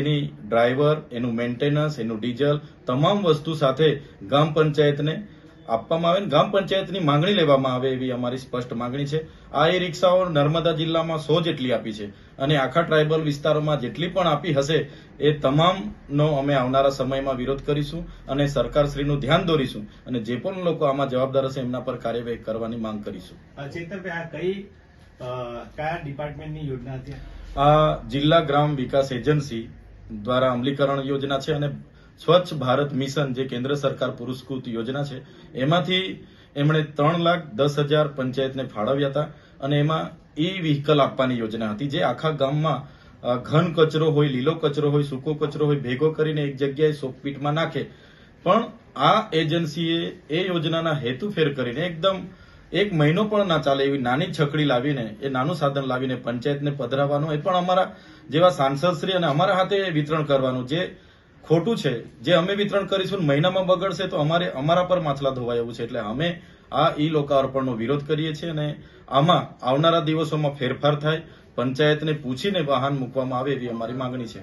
એની driver એનું maintenance એનું diesel તમામ વસ્તુ સાથે ગામ પંચાયતને આપવામાં આવે ને ગામ પંચાયતની માંગણી લેવામાં આવે એવી અમારી સ્પષ્ટ માંગણી છે. આ એ રિક્ષાઓ નર્મદા જિલ્લામાં સો જેટલી આપી છે અને આખા ટ્રાઇબલ વિસ્તારોમાં જેટલી પણ આપી હશે એ તમામનો અમે આવનારા સમયમાં વિરોધ કરીશું અને સરકારશ્રીનું ધ્યાન દોરીશું અને જે પણ લોકો આમાં જવાબદાર હશે એમના પર કાર્યવાહી કરવાની માંગ કરીશું. ચેતનભાઈ આ કઈ કયા ડિપાર્ટમેન્ટની યોજના હતી? આ જિલ્લા ગ્રામ વિકાસ એજન્સી દ્વારા અમલીકરણ યોજના છે અને સ્વચ્છ ભારત મિશન જે કેન્દ્ર સરકાર પુરસ્કૃત યોજના છે, એમાંથી એમણે ત્રણ લાખ દસ હજાર પંચાયતને ફાળવ્યા હતા અને એમાં ઈ વ્હીકલ આપવાની યોજના હતી, જે આખા ગામમાં ઘન કચરો હોય, લીલો કચરો હોય, સૂકો કચરો હોય, ભેગો કરીને એક જગ્યાએ સોપપીટમાં નાખે. પણ આ એજન્સીએ એ યોજનાના હેતુ ફેર કરીને એકદમ એક મહિનો પણ ના ચાલે એવી નાની છકડી લાવીને, એ નાનું સાધન લાવીને પંચાયતને પધરાવવાનું, એ પણ અમારા જેવા સાંસદશ્રી અને અમારા હાથે વિતરણ કરવાનું. જે ખોટું છે, જે અમે વિતરણ કરીશું મહિનામાં બગડશે તો અમારે અમારા પર માછલા ધોવાય એવું છે. એટલે અમે આ ઈ લોકાર્પણનો વિરોધ કરીએ છીએ અને આમાં આવનારા દિવસોમાં ફેરફાર થાય, પંચાયતને પૂછીને વાહન મૂકવામાં આવે એવી અમારી માંગણી છે.